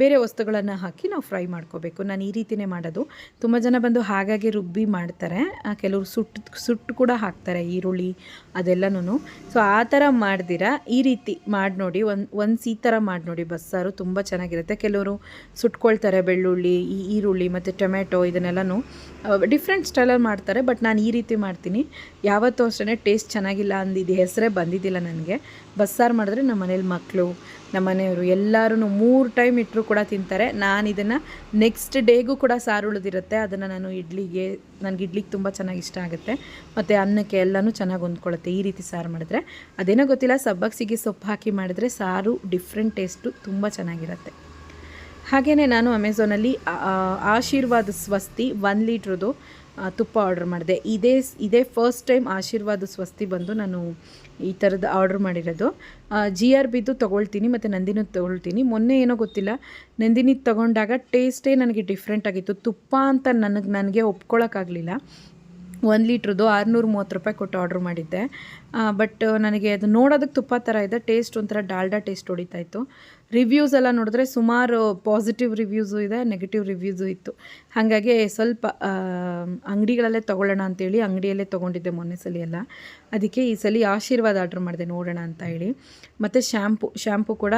ಬೇರೆ ವಸ್ತುಗಳನ್ನು ಹಾಕಿ ನಾವು ಫ್ರೈ ಮಾಡ್ಕೋಬೇಕು. ನಾನು ಈ ರೀತಿಯೇ ಮಾಡೋದು. ತುಂಬ ಜನ ಬಂದು ಹಾಗಾಗಿ ರುಬ್ಬಿ ಮಾಡ್ತಾರೆ. ಕೆಲವರು ಸುಟ್ಟು ಸುಟ್ಟು ಕೂಡ ಹಾಕ್ತಾರೆ, ಈರುಳ್ಳಿ ಅದೆಲ್ಲನೂ ಸೊ ಆ ಥರ ಮಾಡ್ದಿರಾ? ಈ ರೀತಿ ಮಾಡಿ ನೋಡಿ. ಒಂದು ಒಂದು ಈ ಥರ ಮಾಡಿ ನೋಡಿ. ಬಸ್ಸಾರು ತುಂಬ ಚೆನ್ನಾಗಿರುತ್ತೆ. ಕೆಲವರು ಸುಟ್ಕೊಳ್ತಾರೆ ಬೆಳ್ಳುಳ್ಳಿ, ಈ ಈರುಳ್ಳಿ ಮತ್ತು ಟೊಮೆಟೊ ಇದನ್ನೆಲ್ಲನೂ ಡಿಫ್ರೆಂಟ್ ಸ್ಟೈಲಲ್ಲಿ ಮಾಡ್ತಾರೆ. ಬಟ್ ನಾನು ಈ ರೀತಿ ಮಾಡ್ತೀನಿ ಯಾವತ್ತೂ ಅಷ್ಟೇ ಟೇಸ್ಟ್ ಚೆನ್ನಾಗಿಲ್ಲ ಅಂದಿದ್ದು ಹೆಸರೇ ಬಂದಿದ್ದಿಲ್ಲ ನನಗೆ. ಬಸ್ಸಾರು ಮಾಡಿದ್ರೆ ನಮ್ಮ ಮನೇಲಿ ಮಕ್ಕಳು ನಮ್ಮ ಮನೆಯವರು ಎಲ್ಲರೂ ಮೂರು ಟೈಮ್ ಇಟ್ಟರು ಕೂಡ ತಿಂತಾರೆ. ನಾನು ಇದನ್ನು ನೆಕ್ಸ್ಟ್ ಡೇಗೂ ಕೂಡ ಸಾರು ಉಳಿದಿರುತ್ತೆ. ಅದನ್ನು ನಾನು ಇಡ್ಲಿಗೆ ನನಗೆ ಇಡ್ಲಿಗೆ ತುಂಬ ಚೆನ್ನಾಗಿ ಇಷ್ಟ ಆಗುತ್ತೆ. ಮತ್ತು ಅನ್ನಕ್ಕೆ ಎಲ್ಲನೂ ಚೆನ್ನಾಗಿ ಹೊಂದ್ಕೊಳ್ಳುತ್ತೆ ಈ ರೀತಿ ಸಾರು ಮಾಡಿದ್ರೆ. ಅದೇನೋ ಗೊತ್ತಿಲ್ಲ ಸಬ್ಬಕ್ಸಿಗೆ ಸೊಪ್ಪು ಹಾಕಿ ಮಾಡಿದ್ರೆ ಸಾರು ಡಿಫ್ರೆಂಟ್ ಟೇಸ್ಟು ತುಂಬ ಚೆನ್ನಾಗಿರುತ್ತೆ. ಹಾಗೆಯೇ ನಾನು ಅಮೆಝಾನಲ್ಲಿ ಆಶೀರ್ವಾದ ಸ್ವಸ್ತಿ ಒನ್ ಲೀಟ್ರದ್ದು ಆ, ತುಪ್ಪ ಆರ್ಡರ್ ಮಾಡಿದೆ. ಇದೇ ಇದೇ ಫಸ್ಟ್ ಟೈಮ್ ಆಶೀರ್ವಾದ ಸ್ವಸ್ತಿ ಬಂದು ನಾನು ಈ ಥರದ ಆರ್ಡ್ರ್ ಮಾಡಿರೋದು. ಜಿ ಆರ್ ಬಿದ್ದು ತೊಗೊಳ್ತೀನಿ, ಮತ್ತು ನಂದಿನೂ ತೊಗೊಳ್ತೀನಿ. ಮೊನ್ನೆ ಏನೋ ಗೊತ್ತಿಲ್ಲ, ನಂದಿನಿ ತೊಗೊಂಡಾಗ ಟೇಸ್ಟೇ ನನಗೆ ಡಿಫ್ರೆಂಟ್ ಆಗಿತ್ತು. ತುಪ್ಪ ಅಂತ ನನಗೆ ನನಗೆ ಒಪ್ಕೊಳ್ಳೋಕ್ಕಾಗಲಿಲ್ಲ ಒಂದು ಲೀಟ್ರದ್ದು ಆರುನೂರ ಮೂವತ್ತು ರೂಪಾಯಿ ಕೊಟ್ಟು ಆರ್ಡ್ರ್ ಮಾಡಿದ್ದೆ. ಬಟ್ ನನಗೆ ಅದು ನೋಡೋದಕ್ಕೆ ತುಪ್ಪ ಥರ ಇದೆ ಟೇಸ್ಟ್ ಒಂಥರ ಡಾಲ್ಡಾ ಟೇಸ್ಟ್ ಹೊಡಿತಾ ಇತ್ತು. ರಿವ್ಯೂಸ್ ಎಲ್ಲ ನೋಡಿದ್ರೆ ಸುಮಾರು ಪಾಸಿಟಿವ್ ರಿವ್ಯೂಸು ಇದೆ ನೆಗೆಟಿವ್ ರಿವ್ಯೂಸು ಇತ್ತು. ಹಾಗಾಗಿ ಸ್ವಲ್ಪ ಅಂಗಡಿಗಳಲ್ಲೇ ತೊಗೊಳ್ಳೋಣ ಅಂತೇಳಿ ಅಂಗಡಿಯಲ್ಲೇ ತೊಗೊಂಡಿದ್ದೆ ಮೊನ್ನೆ ಸಲ ಎಲ್ಲ. ಅದಕ್ಕೆ ಈ ಸಲ ಆಶೀರ್ವಾದ ಆರ್ಡ್ರ್ ಮಾಡಿದೆ, ನೋಡೋಣ ಅಂತ ಹೇಳಿ. ಮತ್ತು ಶ್ಯಾಂಪು ಶ್ಯಾಂಪು ಕೂಡ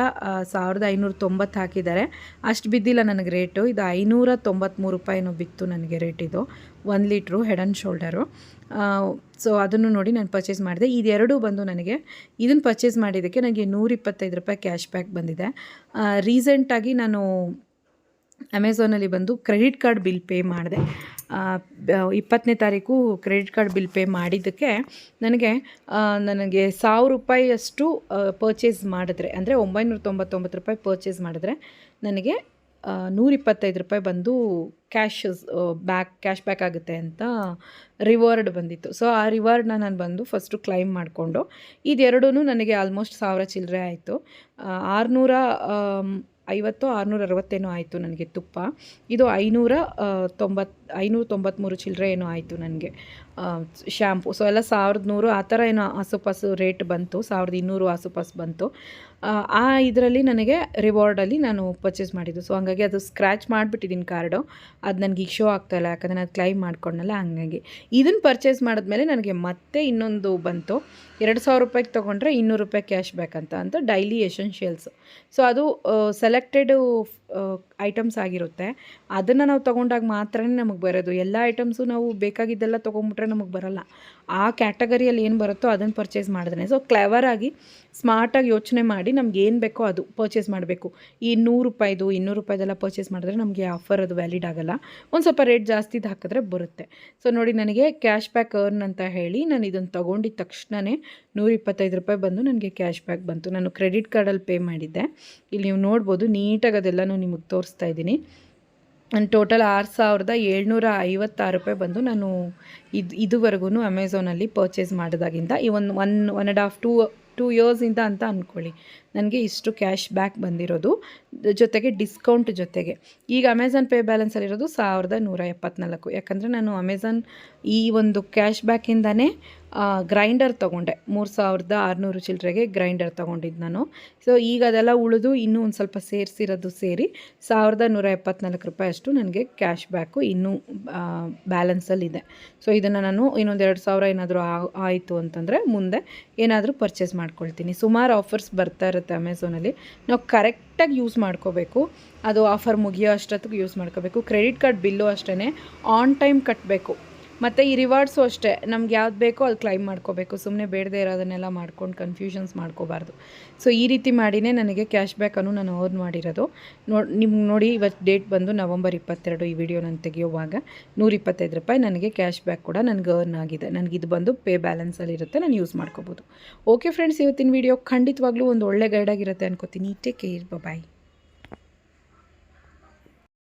ಸಾವಿರದ ಐನೂರ ತೊಂಬತ್ತು ಹಾಕಿದ್ದಾರೆ. ಅಷ್ಟು ಬಿದ್ದಿಲ್ಲ ನನಗೆ ರೇಟು ಇದು ಐನೂರ ತೊಂಬತ್ತ್ಮೂರು ರೂಪಾಯಿನೂ ಬಿತ್ತು ನನಗೆ ರೇಟ್ ಇದು. ಒಂದು litre head and shoulder so ಅದನ್ನು ನೋಡಿ ನಾನು ಪರ್ಚೇಸ್ ಮಾಡಿದೆ. ಇದೆರಡೂ ಬಂದು ನನಗೆ ಇದನ್ನು ಪರ್ಚೇಸ್ ಮಾಡಿದ್ದಕ್ಕೆ ನನಗೆ ನೂರ ಇಪ್ಪತ್ತೈದು ರೂಪಾಯಿ ಕ್ಯಾಶ್ ಬ್ಯಾಕ್ ಬಂದಿದೆ. ರೀಸೆಂಟಾಗಿ ನಾನು ಅಮೆಝಾನಲ್ಲಿ ಬಂದು ಕ್ರೆಡಿಟ್ ಕಾರ್ಡ್ ಬಿಲ್ ಪೇ ಮಾಡಿದೆ. ಇಪ್ಪತ್ತನೇ ತಾರೀಕು ಕ್ರೆಡಿಟ್ ಕಾರ್ಡ್ ಬಿಲ್ ಪೇ ಮಾಡಿದ್ದಕ್ಕೆ ನನಗೆ ನನಗೆ ಸಾವಿರ ರೂಪಾಯಿಯಷ್ಟು ಪರ್ಚೇಸ್ ಮಾಡಿದ್ರೆ, ಅಂದರೆ ಒಂಬೈನೂರ ತೊಂಬತ್ತೊಂಬತ್ತು ರೂಪಾಯಿ ಪರ್ಚೇಸ್ ಮಾಡಿದ್ರೆ ನನಗೆ ನೂರ ಇಪ್ಪತ್ತೈದು ರೂಪಾಯಿ ಬಂದು ಕ್ಯಾಶ್ ಬ್ಯಾಕ್ ಕ್ಯಾಶ್ ಬ್ಯಾಕ್ ಆಗುತ್ತೆ ಅಂತ ರಿವಾರ್ಡ್ ಬಂದಿತ್ತು. ಸೊ ಆ ರಿವಾರ್ಡ್ನ ನಾನು ಬಂದು ಫಸ್ಟು ಕ್ಲೈಮ್ ಮಾಡಿಕೊಂಡು ಇದೆರಡೂ ನನಗೆ ಆಲ್ಮೋಸ್ಟ್ ಸಾವಿರ ಚಿಲ್ಲರೆ ಆಯಿತು. ಆರುನೂರ ಐವತ್ತು, ಆರುನೂರ ಅರವತ್ತೇನೋ ಆಯಿತು ನನಗೆ ತುಪ್ಪ. ಇದು ಐನೂರ ತೊಂಬತ್ತು ಐನೂರ ತೊಂಬತ್ತ್ಮೂರು ಚಿಲ್ಲರೆ ಏನೋ ಆಯಿತು ನನಗೆ. ಶ್ಯಾಂಪು ಸೊ ಎಲ್ಲ ಸಾವಿರದ ನೂರು, ಆ ಥರ ಏನೋ ಆಸುಪಾಸು ರೇಟ್ ಬಂತು. ಸಾವಿರದ ಇನ್ನೂರು ಆಸುಪಾಸು ಬಂತು. ಆ, ಇದರಲ್ಲಿ ನನಗೆ ರಿವಾರ್ಡಲ್ಲಿ ನಾನು ಪರ್ಚೇಸ್ ಮಾಡಿದ್ದು. ಸೊ ಹಂಗಾಗಿ ಅದು ಸ್ಕ್ರ್ಯಾಚ್ ಮಾಡಿಬಿಟ್ಟಿದ್ದೀನಿ ಕಾರ್ಡು ಅದು ನನಗೆ ಈಗ ಶೋ ಆಗ್ತಾಯಿಲ್ಲ ಯಾಕಂದರೆ ನಾನು ಕ್ಲೈಮ್ ಮಾಡ್ಕೊಂಡಲ್ಲ ಹಂಗಾಗಿ. ಇದನ್ನು ಪರ್ಚೇಸ್ ಮಾಡಿದ್ಮೇಲೆ ನನಗೆ ಮತ್ತೆ ಇನ್ನೊಂದು ಬಂತು. ಎರಡು ಸಾವಿರ ರೂಪಾಯಿಗೆ ತೊಗೊಂಡ್ರೆ ಇನ್ನೂರು ರೂಪಾಯಿ ಕ್ಯಾಶ್ ಬ್ಯಾಕ್ ಅಂತ ಅಂತ ಡೈಲಿ ಎಸೆನ್ಷಿಯಲ್ಸ್ ಸೊ ಅದು ಸೆಲೆಕ್ಟೆಡು ಐಟಮ್ಸ್ ಆಗಿರುತ್ತೆ. ಅದನ್ನು ನಾವು ತೊಗೊಂಡಾಗ ಮಾತ್ರ ನಮಗೆ ಬರೋದು. ಎಲ್ಲ ಐಟಮ್ಸು ನಾವು ಬೇಕಾಗಿದ್ದೆಲ್ಲ ತೊಗೊಂಬಿಟ್ರೆ ನಮಗೆ ಬರೋಲ್ಲ. ಆ ಕ್ಯಾಟಗರಿಯಲ್ಲಿ ಏನು ಬರುತ್ತೋ ಅದನ್ನು ಪರ್ಚೇಸ್ ಮಾಡಿದ್ರೆ ಸೊ ಕ್ಲೆವರಾಗಿ ಸ್ಮಾರ್ಟಾಗಿ ಯೋಚನೆ ಮಾಡಿ ನಮ್ಗೆ ಏನು ಬೇಕೋ ಅದು ಪರ್ಚೇಸ್ ಮಾಡಬೇಕು. ಈ ನೂರು ರೂಪಾಯಿದು, ಇನ್ನೂರು ರೂಪಾಯಿದೆಲ್ಲ ಪರ್ಚೇಸ್ ಮಾಡಿದ್ರೆ ನಮಗೆ ಆಫರ್ ಅದು ವ್ಯಾಲಿಡ್ ಆಗೋಲ್ಲ. ಒಂದು ಸ್ವಲ್ಪ ರೇಟ್ ಜಾಸ್ತಿದು ಹಾಕಿದ್ರೆ ಬರುತ್ತೆ. ಸೊ ನೋಡಿ ನನಗೆ ಕ್ಯಾಶ್ ಬ್ಯಾಕ್ ಅರ್ನ್ ಅಂತ ಹೇಳಿ ನಾನು ಇದನ್ನು ತೊಗೊಂಡಿದ್ದ ತಕ್ಷಣವೇ ನೂರ ಇಪ್ಪತ್ತೈದು ರೂಪಾಯಿ ಬಂದು ನನಗೆ ಕ್ಯಾಶ್ ಬ್ಯಾಕ್ ಬಂತು. ನಾನು ಕ್ರೆಡಿಟ್ ಕಾರ್ಡಲ್ಲಿ ಪೇ ಮಾಡಿದ್ದೆ. ಇಲ್ಲಿ ನೀವು ನೋಡ್ಬೋದು, ನೀಟಾಗಿ ಅದೆಲ್ಲನೂ ನಿಮಗೆ ತೋರಿಸ್ತಾ ಇದ್ದೀನಿ. ನಾನು ಟೋಟಲ್ ಆರು ಸಾವಿರದ ಏಳ್ನೂರ ಐವತ್ತಾರು ರೂಪಾಯಿ ಬಂದು ನಾನು ಇದು ಇದುವರೆಗೂ ಅಮೆಝಾನಲ್ಲಿ ಪರ್ಚೇಸ್ ಮಾಡಿದಾಗಿಂದ ಈ ಒಂದು one one and half two two ಇಯರ್ಸಿಂದ ಅಂತ ಅಂದ್ಕೊಳ್ಳಿ ನನಗೆ ಇಷ್ಟು ಕ್ಯಾಶ್ ಬ್ಯಾಕ್ ಬಂದಿರೋದು. ಜೊತೆಗೆ ಡಿಸ್ಕೌಂಟ್ ಜೊತೆಗೆ. ಈಗ ಅಮೆಝಾನ್ ಪೇ ಬ್ಯಾಲೆನ್ಸಲ್ಲಿರೋದು ಸಾವಿರದ ನೂರ ಎಪ್ಪತ್ನಾಲ್ಕು. ಯಾಕಂದರೆ ನಾನು ಅಮೆಝಾನ್ ಈ ಒಂದು ಕ್ಯಾಶ್ ಬ್ಯಾಕಿಂದನೇ ಗ್ರೈಂಡರ್ ತೊಗೊಂಡೆ. ಮೂರು ಸಾವಿರದ ಆರುನೂರು ಚಿಲ್ಲರೆಗೆ ಗ್ರೈಂಡರ್ ತೊಗೊಂಡಿದ್ದು ನಾನು. ಸೊ ಈಗ ಅದೆಲ್ಲ ಉಳಿದು ಇನ್ನೂ ಒಂದು ಸ್ವಲ್ಪ ಸೇರಿಸಿರೋದು ಸೇರಿ ಸಾವಿರದ ನೂರ ಎಪ್ಪತ್ನಾಲ್ಕು ರೂಪಾಯಿ ಅಷ್ಟು ನನಗೆ ಕ್ಯಾಶ್ ಬ್ಯಾಕು ಇನ್ನೂ ಬ್ಯಾಲೆನ್ಸಲ್ಲಿದೆ ಸೊ ಇದನ್ನು ನಾನು ಇನ್ನೊಂದು ಎರಡು ಸಾವಿರ ಏನಾದರೂ ಆಯಿತು ಅಂತಂದರೆ ಮುಂದೆ ಏನಾದರೂ ಪರ್ಚೇಸ್ ಮಾಡ್ಕೊಳ್ತೀನಿ. ಸುಮಾರು ಆಫರ್ಸ್ ಬರ್ತಾ ಇರುತ್ತೆ ಅಮೆಝಾನಲ್ಲಿ ನಾವು ಕರೆಕ್ಟಾಗಿ ಯೂಸ್ ಮಾಡ್ಕೋಬೇಕು. ಅದು ಆಫರ್ ಮುಗಿಯೋ ಅಷ್ಟೊತ್ತಿಗೆ ಯೂಸ್ ಮಾಡ್ಕೋಬೇಕು. ಕ್ರೆಡಿಟ್ ಕಾರ್ಡ್ ಬಿಲ್ಲು ಅಷ್ಟೇ ಆನ್ ಟೈಮ್ ಕಟ್ಟಬೇಕು ಮತ್ತು ಈ ರಿವಾರ್ಡ್ಸು ಅಷ್ಟೇ. ನಮ್ಗೆ ಯಾವ್ದು ಬೇಕೋ ಅಲ್ಲಿ ಕ್ಲೈಮ್ ಮಾಡ್ಕೋಬೇಕು. ಸುಮ್ಮನೆ ಬೇಡದೇ ಇರೋದನ್ನೆಲ್ಲ ಮಾಡ್ಕೊಂಡು ಕನ್ಫ್ಯೂಷನ್ಸ್ ಮಾಡ್ಕೋಬಾರ್ದು. ಸೊ ಈ ರೀತಿ ಮಾಡಿನೇ ನನಗೆ ಕ್ಯಾಶ್ ಬ್ಯಾಕನ್ನು ನಾನು ಅರ್ನ್ ಮಾಡಿರೋದು. ನೋಡಿ ನಿಮ್ಗೆ ನೋಡಿ ಇವತ್ತು ಡೇಟ್ ಬಂದು ನವಂಬರ್ ಇಪ್ಪತ್ತೆರಡು ಈ ವಿಡಿಯೋ ನಾನು ತೆಗೆಯುವಾಗ ನೂರ ಇಪ್ಪತ್ತೈದು ರೂಪಾಯಿ ನನಗೆ ಕ್ಯಾಶ್ ಬ್ಯಾಕ್ ಕೂಡ ನನಗೆ ಅರ್ನ್ ಆಗಿದೆ. ನನಗೆ ಇದು ಬಂದು ಪೇ ಬ್ಯಾಲೆನ್ಸಲ್ಲಿರುತ್ತೆ ನಾನು ಯೂಸ್ ಮಾಡ್ಕೋಬೋದು. ಓಕೆ ಫ್ರೆಂಡ್ಸ್ ಇವತ್ತಿನ ವಿಡಿಯೋ ಖಂಡಿತವಾಗ್ಲೂ ಒಂದು ಒಳ್ಳೆ ಗೈಡಾಗಿರುತ್ತೆ ಅನ್ಕೋತೀನಿ. Take care bye